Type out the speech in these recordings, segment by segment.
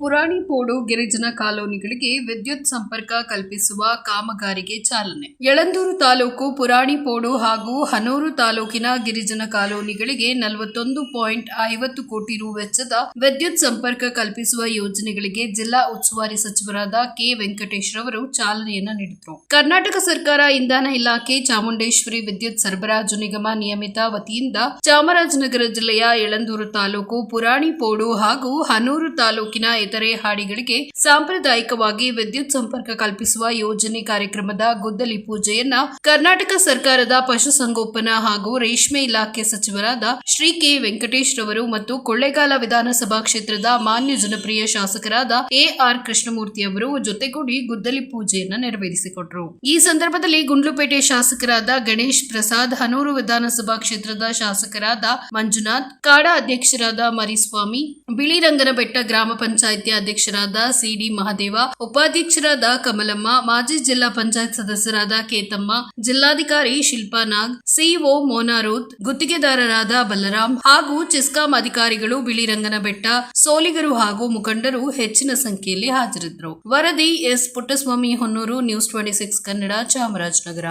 ಪುರಾಣಿ ಪೋಡು ಗಿರಿಜನ ಕಾಲೋನಿಗಳಿಗೆ ವಿದ್ಯುತ್ ಸಂಪರ್ಕ ಕಲ್ಪಿಸುವ ಕಾಮಗಾರಿಗೆ ಚಾಲನೆ. ಯಳಂದೂರು ತಾಲೂಕು ಪುರಾಣಿಪೋಡು ಹಾಗೂ ಹನೂರು ತಾಲೂಕಿನ ಗಿರಿಜನ ಕಾಲೋನಿಗಳಿಗೆ ನಲವತ್ತೊಂದು ಪಾಯಿಂಟ್ ಐವತ್ತು ಕೋಟಿ ರು ವೆಚ್ಚದ ವಿದ್ಯುತ್ ಸಂಪರ್ಕ ಕಲ್ಪಿಸುವ ಯೋಜನೆಗಳಿಗೆ ಜಿಲ್ಲಾ ಉಸ್ತುವಾರಿ ಸಚಿವರಾದ ಕೆ ವೆಂಕಟೇಶ್ ರವರು ಚಾಲನೆಯನ್ನ ನೀಡಿದರು. ಕರ್ನಾಟಕ ಸರ್ಕಾರ ಇಂಧನ ಇಲಾಖೆ ಚಾಮುಂಡೇಶ್ವರಿ ವಿದ್ಯುತ್ ಸರಬರಾಜು ನಿಗಮ ನಿಯಮಿತ ವತಿಯಿಂದ ಚಾಮರಾಜನಗರ ಜಿಲ್ಲೆಯ ಯಳಂದೂರು ತಾಲೂಕು ಪುರಾಣಿಪೋಡು ಹಾಗೂ ಹನೂರು ತಾಲೂಕಿನ ಇತರೆ ಹಾಡಿಗಳಿಗೆ ಸಾಂಪ್ರದಾಯಿಕವಾಗಿ ವಿದ್ಯುತ್ ಸಂಪರ್ಕ ಕಲ್ಪಿಸುವ ಯೋಜನೆ ಕಾರ್ಯಕ್ರಮದ ಗುದ್ದಲಿ ಪೂಜೆಯನ್ನ ಕರ್ನಾಟಕ ಸರ್ಕಾರದ ಪಶುಸಂಗೋಪನಾ ಹಾಗೂ ರೇಷ್ಮೆ ಇಲಾಖೆ ಸಚಿವರಾದ ಶ್ರೀ ಕೆ ವೆಂಕಟೇಶ್ ರವರು ಮತ್ತು ಕೊಳ್ಳೇಗಾಲ ವಿಧಾನಸಭಾ ಕ್ಷೇತ್ರದ ಮಾನ್ಯ ಜನಪ್ರಿಯ ಶಾಸಕರಾದ ಎಆರ್ ಆರ್ ಕೃಷ್ಣಮೂರ್ತಿ ಅವರು ಜೊತೆಗೂಡಿ ಗುದ್ದಲಿ ಪೂಜೆಯನ್ನ ನೆರವೇರಿಸಿಕೊಟ್ರು. ಈ ಸಂದರ್ಭದಲ್ಲಿ ಗುಂಡ್ಲುಪೇಟೆ ಶಾಸಕರಾದ ಗಣೇಶ್ ಪ್ರಸಾದ್, ಹನೂರು ವಿಧಾನಸಭಾ ಕ್ಷೇತ್ರದ ಶಾಸಕರಾದ ಮಂಜುನಾಥ್, ಕಾಡಾ ಅಧ್ಯಕ್ಷರಾದ ಮರಿಸ್ವಾಮಿ, ಬಿಳಿರಂಗನಬೆಟ್ಟ ಗ್ರಾಮ ಪಂಚಾಯಿತಿ ಅಧ್ಯಕ್ಷರಾದ ಸಿಡಿ ಮಹದೇವ, ಉಪಾಧ್ಯಕ್ಷರಾದ ಕಮಲಮ್ಮ, ಮಾಜಿ ಜಿಲ್ಲಾ ಪಂಚಾಯತ್ ಸದಸ್ಯರಾದ ಕೇತಮ್ಮ, ಜಿಲ್ಲಾಧಿಕಾರಿ ಶಿಲ್ಪಾ ನಾಗ್, ಸಿಇಒ ಮೋನಾರೂತ್ ಗುತ್ತಿಗೆದಾರರಾದ ಬಲರಾಮ್ ಹಾಗೂ ಚಿಸ್ಕಾಂ ಅಧಿಕಾರಿಗಳು ಬಿಳಿರಂಗನಬೆಟ್ಟ ಸೋಲಿಗರು ಹಾಗೂ ಮುಖಂಡರು ಹೆಚ್ಚಿನ ಸಂಖ್ಯೆಯಲ್ಲಿ ಹಾಜರಿದ್ದರು. ವರದಿ S Puttaswamy Honnur, news twenty six Kannada Chamarajanagar.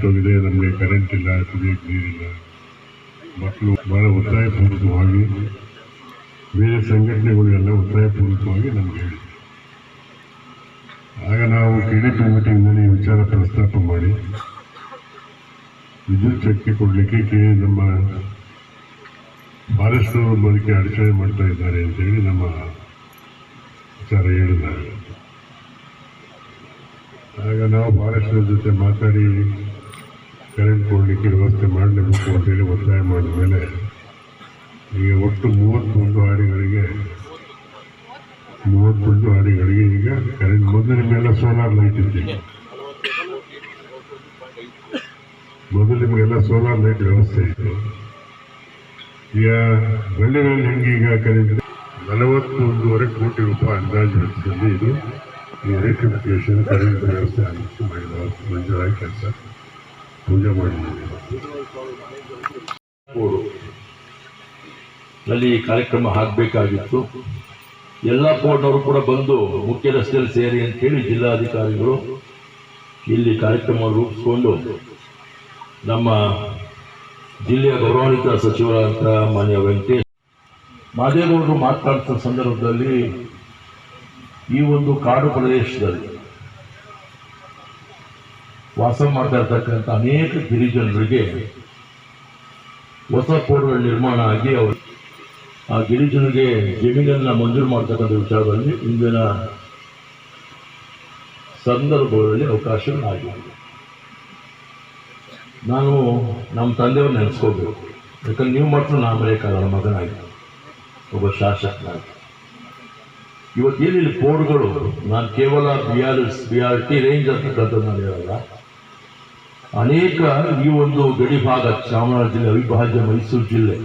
ಕೆಟ್ಟೋಗಿದೆ ನಮಗೆ ಕರೆಂಟ್ ಇಲ್ಲ ಕುಡಿಯೋಕ್ಕೆ ನೀರಿಲ್ಲ ಮಕ್ಕಳು ಭಾಳ ಒತ್ತಾಯಪೂರ್ವಕವಾಗಿ, ಬೇರೆ ಸಂಘಟನೆಗಳೆಲ್ಲ ಒತ್ತಾಯಪೂರ್ವಕವಾಗಿ ನಮ್ಗೆ ಹೇಳಿದ್ವಿ ಆಗ ನಾವು ಕೆ ಪಿ ಮೀಟಿಂಗ್ನಲ್ಲಿ ವಿಚಾರ ಪ್ರಸ್ತಾಪ ಮಾಡಿ, ವಿದ್ಯುತ್ ಶಕ್ತಿ ಕೊಡಲಿಕ್ಕೆ ಕೆ ನಮ್ಮ ಫಾರೆಸ್ಟ್ನವರು ಬದುಕಿ ಅಡಚಣೆ ಮಾಡ್ತಾ ಇದ್ದಾರೆ ಅಂತೇಳಿ ನಮ್ಮ ವಿಚಾರ ಹೇಳಿದ್ದಾರೆ. ಆಗ ನಾವು ಫಾರೆಸ್ಟ್ನ ಜೊತೆ ಮಾತಾಡಿ ಕರೆಂಟ್ ಕೊಡಲಿಕ್ಕೆ ವ್ಯವಸ್ಥೆ ಮಾಡಲೇಬೇಕು ಅಂತೇಳಿ ಒತ್ತಾಯ ಮಾಡಿದ ಮೇಲೆ ಈಗ ಒಟ್ಟು ಮೂವತ್ತೊಂದು ಹಾಡಿಗಳಿಗೆ ಮೂವತ್ತೊಂದು ಹಾಡಿಗಳಿಗೆ ಈಗ ಕರೆಂಟ್ ಮೊದಲು ನಿಮಗೆಲ್ಲ ಸೋಲಾರ್ ಲೈಟ್ ಇದ್ದೀವಿ ಮೊದಲು ನಿಮಗೆಲ್ಲ ಸೋಲಾರ್ ಲೈಟ್ ವ್ಯವಸ್ಥೆ ಇತ್ತು. ಈಗ ಹಳ್ಳಿಗಳಲ್ಲಿ ಹೆಂಗೆ ಈಗ ಕರೆಂಟ್ ನಲವತ್ತೊಂದೂವರೆ ಕೋಟಿ ರೂಪಾಯಿ ಅಂದಾಜು ವೆಚ್ಚದಲ್ಲಿ ಇದು ಎಲೆಕ್ಟ್ರಿಫಿಕೇಶನ್ ಕರೆಂಟ್ ವ್ಯವಸ್ಥೆ ಆಗಲಿಕ್ಕೆ ಮಾಡಿದ ಮಂಜೂರಾಗಿ ಕೆಲಸ. ಪೂಜೆ ಅಲ್ಲಿ ಕಾರ್ಯಕ್ರಮ ಆಗಬೇಕಾಗಿತ್ತು. ಎಲ್ಲ ಬೋರ್ಡ್ನವರು ಕೂಡ ಬಂದು ಮುಖ್ಯ ರಸ್ತೆಯಲ್ಲಿ ಸೇರಿ ಅಂತೇಳಿ ಜಿಲ್ಲಾಧಿಕಾರಿಗಳು ಇಲ್ಲಿ ಕಾರ್ಯಕ್ರಮ ರೂಪಿಸ್ಕೊಂಡು ನಮ್ಮ ಜಿಲ್ಲೆಯ ಗೌರವಾನ್ವಿತ ಸಚಿವರಾದಂಥ ಮಾನ್ಯ ವೆಂಕಟೇಶ್ ಮಾದೇಗೌಡರು ಮಾತನಾಡಿದ ಸಂದರ್ಭದಲ್ಲಿ ಈ ಒಂದು ಕಾಡು ಪ್ರದೇಶದಲ್ಲಿ ವಾಸ ಮಾಡ್ತಾ ಇರ್ತಕ್ಕಂಥ ಅನೇಕ ಗಿರಿಜನರಿಗೆ ಹೊಸ ಕೋಡ್ಗಳು ನಿರ್ಮಾಣ ಆಗಿ ಅವರು ಆ ಗಿರಿಜನರಿಗೆ ಜಮೀನನ್ನು ಮಂಜೂರು ಮಾಡ್ತಕ್ಕಂಥ ವಿಚಾರದಲ್ಲಿ ಇಂದಿನ ಸಂದರ್ಭಗಳಲ್ಲಿ ಅವಕಾಶಗಳಾಗಿವೆ ನಾನು ನಮ್ಮ ತಂದೆಯವ್ರು ನೆನೆಸ್ಕೋಬೇಕು. ಯಾಕಂದ್ರೆ ನೀವು ಮಾತ್ರ ನಾ ಮರೆಯಕ್ಕಾಗಲ್ಲ ಮಗನಾಗಿ, ಒಬ್ಬ ಶಾಸಕನಾಗಿ. ಇವತ್ತು ಏನಿಲ್ಲ ಕೋಡ್ಗಳು ನಾನು ಕೇವಲ B R S B R T range ಅಂತಕ್ಕಂಥದ್ದು ನಾನು ಹೇಳಲ್ಲ. ಅನೇಕ ಈ ಒಂದು ಗಡಿ ಭಾಗ ಚಾಮರಾಜ ಜಿಲ್ಲೆ, ಅವಿಭಾಜ್ಯ ಮೈಸೂರು ಜಿಲ್ಲೆ.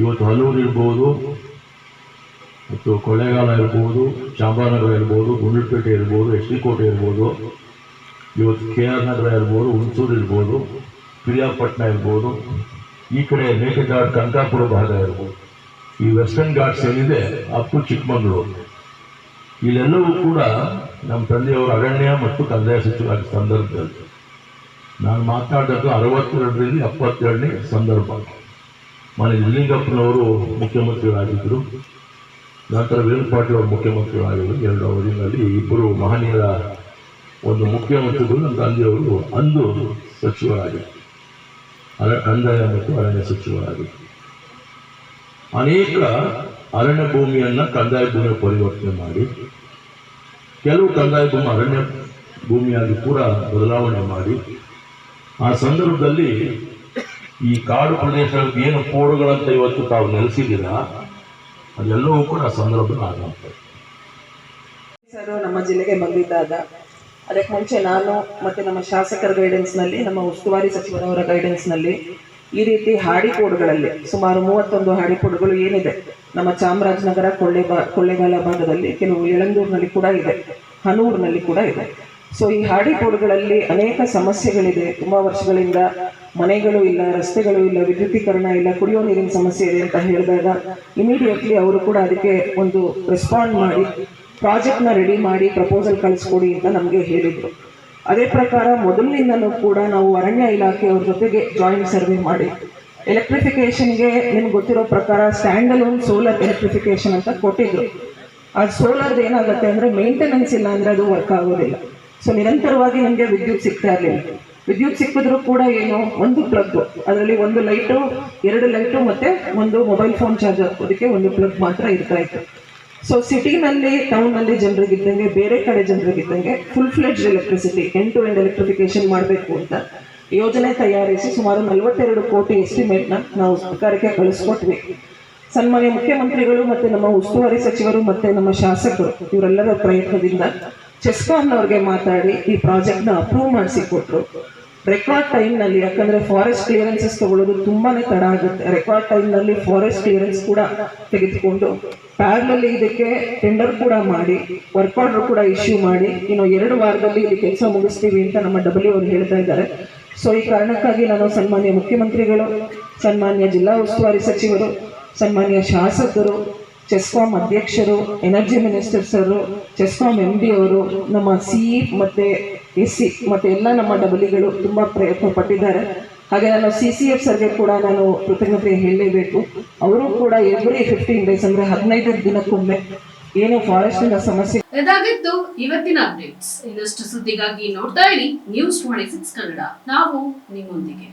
ಇವತ್ತು ಹಲೂರು ಇರ್ಬೋದು, ಮತ್ತು ಕೊಳ್ಳೇಗಾಲ ಇರ್ಬೋದು, ಚಾಮರಾಜನಗರ ಇರ್ಬೋದು, ಗುಂಡ್ಲಪೇಟೆ ಇರ್ಬೋದು ಎಚ್ ಡಿ ಕೋಟೆ ಇರ್ಬೋದು, ಇವತ್ತು ಕೆ ಆರ್ ನಗರ ಇರ್ಬೋದು, ಹುಣಸೂರು ಇರ್ಬೋದು, ಪಿರಿಯಾಪಟ್ಟಣ ಇರ್ಬೋದು, ಈ ಕಡೆ ಮೇಕೆದಾಡ್, ಕನಕಾಪುರ ಭಾಗ ಇರ್ಬೋದು. ಈ ವೆಸ್ಟರ್ನ್ ಘಾಟ್ಸ್ ಏನಿದೆ, ಅಪ್ಪು, ಚಿಕ್ಕಮಗಳೂರು. ಇಲ್ಲೆಲ್ಲವೂ ಕೂಡ ನಮ್ಮ ತಂದೆಯವರ ಅರಣ್ಯ ಮತ್ತು ಕಂದಾಯ ಸಚಿವರಾದ ಸಂದರ್ಭದಲ್ಲಿ ನಾನು ಮಾತಾಡೋದು ಅರವತ್ತೆರಡರಲ್ಲಿ ಎಪ್ಪತ್ತೆರಡನೇ ಸಂದರ್ಭ. ಮನೆ ಲಿಂಗಪ್ಪನವರು ಮುಖ್ಯಮಂತ್ರಿಗಳಾಗಿದ್ದರು. ನಂತರ ವೀರ ಪಾಟೀಲ್ ಅವರು ಮುಖ್ಯಮಂತ್ರಿಗಳಾಗಿದ್ದರು. ಎರಡು ಅವಧಿನಲ್ಲಿ ಇಬ್ಬರು ಮಹನೀಯರ ಒಂದು ಮುಖ್ಯಮಂತ್ರಿಗಳು, ನಮ್ಮ ತಂದೆಯವರು ಅಂದು ಸಚಿವರಾಗಿದ್ದರು. ಅರ, ಕಂದಾಯ ಮತ್ತು ಅರಣ್ಯ ಸಚಿವರಾಗಿದ್ದರು. ಅನೇಕ ಅರಣ್ಯ ಭೂಮಿಯನ್ನು ಕಂದಾಯ ಭೂಮಿ ಪರಿವರ್ತನೆ ಮಾಡಿ, ಕೆಲವು ಕಂದಾಯ ಭೂಮಿ ಅರಣ್ಯ ಭೂಮಿಯಾಗಿ ಕೂಡ ಬದಲಾವಣೆ ಮಾಡಿ ಆ ಸಂದರ್ಭದಲ್ಲಿ ಈ ಕಾಡು ಪ್ರದೇಶಗಳಿಗೆ ಏನು ಕೋಡುಗಳಂತ ಇವತ್ತು ತಾವು ನೆಲೆಸಿದ್ದೀರ, ಅದೆಲ್ಲವೂ ಕೂಡ ಆ ಸಂದರ್ಭದಲ್ಲಿ ಆಗುತ್ತೆ ಸರ್, ನಮ್ಮ ಜಿಲ್ಲೆಗೆ ಬಂದಿದ್ದಾದ. ಅದಕ್ಕೆ ಮುಂಚೆ ನಾನು ಮತ್ತು ನಮ್ಮ ಶಾಸಕರ ಗೈಡೆನ್ಸ್ನಲ್ಲಿ ನಮ್ಮ ಉಸ್ತುವಾರಿ ಸಚಿವರವರ ಗೈಡೆನ್ಸ್ನಲ್ಲಿ ಈ ರೀತಿ ಹಾಡಿಕೋಡುಗಳಲ್ಲಿ ಸುಮಾರು ಮೂವತ್ತೊಂದು ಹಾಡಿಕೋಡುಗಳು ಏನಿದೆ, ನಮ್ಮ ಚಾಮರಾಜನಗರ, ಕೊಳ್ಳೆಬಾ, ಕೊಳ್ಳೆಗಾಲ ಭಾಗದಲ್ಲಿ, ಕೆಲವು ಯಳಂದೂರಿನಲ್ಲಿ ಕೂಡ ಇದೆ, ಹನೂರಿನಲ್ಲಿ ಕೂಡ ಇದೆ. ಸೊ ಈ ಹಾಡಿಕೋಡುಗಳಲ್ಲಿ ಅನೇಕ ಸಮಸ್ಯೆಗಳಿದೆ. ತುಂಬ ವರ್ಷಗಳಿಂದ ಮನೆಗಳು ಇಲ್ಲ, ರಸ್ತೆಗಳು ಇಲ್ಲ, ವಿದ್ಯುತೀಕರಣ ಇಲ್ಲ, ಕುಡಿಯೋ ನೀರಿನ ಸಮಸ್ಯೆ ಇದೆ ಅಂತ ಹೇಳಿದಾಗ ಇಮಿಡಿಯೇಟ್ಲಿ ಅವರು ಕೂಡ ಅದಕ್ಕೆ ಒಂದು ರೆಸ್ಪಾಂಡ್ ಮಾಡಿ ಪ್ರಾಜೆಕ್ಟ್ನ ರೆಡಿ ಮಾಡಿ ಪ್ರಪೋಸಲ್ ಕಳಿಸ್ಕೊಡಿ ಅಂತ ನಮಗೆ ಹೇಳಿದರು. ಅದೇ ಪ್ರಕಾರ ಮೊದಲಿನಿಂದಲೂ ಕೂಡ ನಾವು ಅರಣ್ಯ ಇಲಾಖೆಯವ್ರ ಜೊತೆಗೆ ಜಾಯಿಂಟ್ ಸರ್ವೆ ಮಾಡಿ ಎಲೆಕ್ಟ್ರಿಫಿಕೇಷನ್ಗೆ ನಿಮ್ಗೆ ಗೊತ್ತಿರೋ ಪ್ರಕಾರ ಸ್ಟ್ಯಾಂಡಲ್ ಒಂದು ಸೋಲಾರ್ ಎಲೆಕ್ಟ್ರಿಫಿಕೇಷನ್ ಅಂತ ಕೊಟ್ಟಿದ್ರು. ಆ ಸೋಲಾರ್ದು ಏನಾಗುತ್ತೆ ಅಂದರೆ ಮೇಂಟೆನೆನ್ಸ್ ಇಲ್ಲ ಅಂದರೆ ಅದು ವರ್ಕ್ ಆಗೋದಿಲ್ಲ. ಸೊ ನಿರಂತರವಾಗಿ ನಮಗೆ ವಿದ್ಯುತ್ ಸಿಗ್ತಾ ಇರಲಿಲ್ಲ. ವಿದ್ಯುತ್ ಸಿಕ್ಕಿದ್ರು ಕೂಡ ಏನು, ಒಂದು ಪ್ಲಗ್ ಅದರಲ್ಲಿ ಒಂದು ಲೈಟು ಎರಡು ಲೈಟು ಮತ್ತೆ ಒಂದು ಮೊಬೈಲ್ ಫೋನ್ ಚಾರ್ಜ್ ಹಾಕೋದಕ್ಕೆ ಒಂದು ಪ್ಲಗ್ ಮಾತ್ರ ಇರ್ತಾ ಇತ್ತು. ಸೊ ಸಿಟಿನಲ್ಲಿ ಟೌನಲ್ಲಿ ಜನರಿಗಿದ್ದಂಗೆ ಬೇರೆ ಕಡೆ ಜನರಿಗಿದ್ದಂಗೆ full fledged electricity end to end electrification ಮಾಡಬೇಕು ಅಂತ ಯೋಜನೆ ತಯಾರಿಸಿ ಸುಮಾರು ನಲವತ್ತೆರಡು ಕೋಟಿ ಎಸ್ಟಿಮೇಟ್ನ ನಾವು ಸರ್ಕಾರಕ್ಕೆ ಕಳಿಸ್ಕೊಟ್ವಿ. ಸನ್ಮಾನ್ಯ ಮುಖ್ಯಮಂತ್ರಿಗಳು ಮತ್ತು ನಮ್ಮ ಉಸ್ತುವಾರಿ ಸಚಿವರು ಮತ್ತು ನಮ್ಮ ಶಾಸಕರು, ಇವರೆಲ್ಲರ ಪ್ರಯತ್ನದಿಂದ ಚೆಸ್ಕಾಂನವ್ರಿಗೆ ಮಾತಾಡಿ ಈ ಪ್ರಾಜೆಕ್ಟ್ನ ಅಪ್ರೂವ್ ಮಾಡಿಸಿಕೊಟ್ರು. ರೆಕಾರ್ಡ್ ಟೈಮ್ನಲ್ಲಿ ಯಾಕಂದರೆ ಫಾರೆಸ್ಟ್ ಕ್ಲಿಯರೆನ್ಸಸ್ ತಗೊಳ್ಳೋದು ತುಂಬಾ ತಡ ಆಗುತ್ತೆ. ರೆಕಾರ್ಡ್ ಟೈಮ್ನಲ್ಲಿ ಫಾರೆಸ್ಟ್ ಕ್ಲಿಯರೆನ್ಸ್ ಕೂಡ ತೆಗೆದುಕೊಂಡು ಪ್ಯಾರ್ಲಲ್ಲಿ ಇದಕ್ಕೆ ಟೆಂಡರ್ ಕೂಡ ಮಾಡಿ, ವರ್ಕ್ ಆರ್ಡರ್ ಕೂಡ ಇಶ್ಯೂ ಮಾಡಿ, ಇನ್ನು ಎರಡು ವಾರದಲ್ಲಿ ಇಲ್ಲಿ ಕೆಲಸ ಮುಗಿಸ್ತೀವಿ ಅಂತ ನಮ್ಮ ಡಬ್ಲ್ಯೂ ಅವರು ಹೇಳ್ತಾ ಇದ್ದಾರೆ. ಸೊ, ಈ ಕಾರಣಕ್ಕಾಗಿ ನಾನು ಸನ್ಮಾನ್ಯ ಮುಖ್ಯಮಂತ್ರಿಗಳು, ಸನ್ಮಾನ್ಯ ಜಿಲ್ಲಾ ಉಸ್ತುವಾರಿ ಸಚಿವರು, ಸನ್ಮಾನ್ಯ ಶಾಸಕರು ಚೆಸ್ಕಾಂ ಅಧ್ಯಕ್ಷರು energy minister sir CESCOM M D ಅವರು, ನಮ್ಮ ಸಿ ಮತ್ತು ಎಸ್ ಸಿ ಮತ್ತು ಎಲ್ಲ ನಮ್ಮ ಡಬಲಿಗಳು ತುಂಬ ಪ್ರಯತ್ನ ಪಟ್ಟಿದ್ದಾರೆ ಹಾಗೆ ನಾನು ಸಿ ಸಿ ಎಫ್ ಸರ್ಗೆ ಕೂಡ ನಾನು ಕೃತಜ್ಞತೆ ಹೇಳಲೇಬೇಕು. ಅವರು ಕೂಡ ಎವ್ರಿ ಫಿಫ್ಟೀನ್ ಡೇಸ್ ಅಂದರೆ ಹದಿನೈದು ದಿನಕ್ಕೊಮ್ಮೆ ಏನು ಫಾರೆಸ್ಟಿನ ಸಮಸ್ಯೆ ಇದಾಗಿತ್ತು ಇವತ್ತಿನ ಅಪ್ಡೇಟ್ಸ್ ಇನ್ನಷ್ಟು ಸುದ್ದಿಗಾಗಿ ನೋಡ್ತಾ ಇರಿ ನ್ಯೂಸ್ ಟ್ವೆಂಟಿ ಸಿಕ್ಸ್ ಕನ್ನಡ. ನಾವು ನಿಮ್ಮೊಂದಿಗೆ.